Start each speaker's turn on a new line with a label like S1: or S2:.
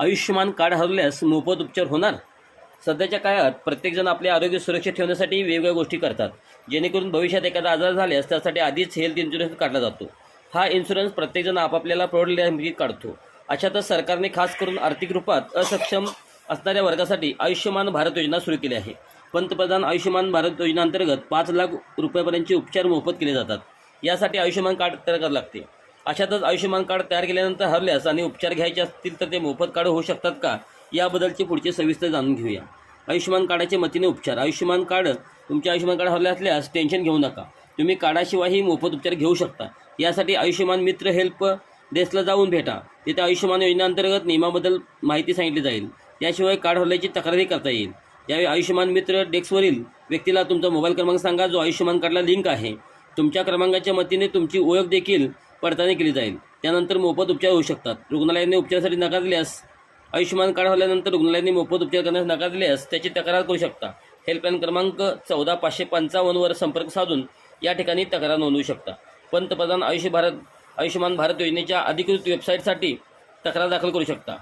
S1: Ayushman card हरवल्यास मोफत उपचार होणार? सध्याच्या काळात प्रत्येकजण आपले आरोग्य सुरक्षित ठेवण्यासाठी वेगवेगळ्या गोष्टी करतात. जेणेकरून भविष्यात एखादा आजार झाल्यास त्यासाठी आधीच हेल्थ इन्शुरन्स काढला जातो. हा इन्शुरन्स प्रत्येकजण आपापल्याला प्रौढ काढतो. अशातच सरकारने खास करून आर्थिक रूपात असक्षम असणाऱ्या वर्गासाठी आयुष्यमान भारत योजना सुरू केली आहे. पंतप्रधान आयुष्यमान भारत योजनेअंतर्गत पाच लाख रुपयापर्यंतचे उपचार मोफत केले जातात. यासाठी आयुष्यमान कार्ड तयार करावं लागते. अशातच आयुष्यमान कार्ड तयार केल्यानंतर हरल्यास आणि उपचार घ्यायचे असतील तर ते मोफत कार्ड होऊ शकतात का? याबद्दलचे पुढचे सविस्तर जाणून घेऊया. आयुष्यमान कार्डाच्या मतीने उपचार. आयुष्यमान कार्ड तुमचे आयुष्यमान कार्ड हरले असल्यास टेन्शन घेऊ नका. तुम्ही कार्डाशिवायही मोफत उपचार घेऊ शकता. यासाठी आयुष्यमान मित्र हेल्प डेस्कला जाऊन भेटा. तिथे आयुष्यमान योजनेअंतर्गत नियमाबद्दल माहिती सांगितली जाईल. याशिवाय कार्ड हरल्याची तक्रारही करता येईल. यावेळी आयुष्यमान मित्र डेस्कवरील व्यक्तीला तुमचा मोबाईल क्रमांक सांगा. जो आयुष्यमान कार्डला लिंक आहे. तुमच्या क्रमांकाच्या मतीने तुमची ओळख देखील पडताळणी केली जाईल. त्यानंतर मोफत उपचार होऊ शकतात. रुग्णालयाने उपचारासाठी नकार दिल्यास आयुष्यमान कार्ड झाल्यानंतर रुग्णालयाने मोफत उपचार करण्यास नकार दिल्यास त्याची तक्रार करू शकता. हेल्पलाईन क्रमांक चौदा पाचशे पंचावन्नवर संपर्क साधून या ठिकाणी तक्रार नोंदवू शकता. पंतप्रधान आयुष्य भारत आयुष्यमान भारत योजनेच्या अधिकृत वेबसाईटसाठी तक्रार दाखल करू शकता.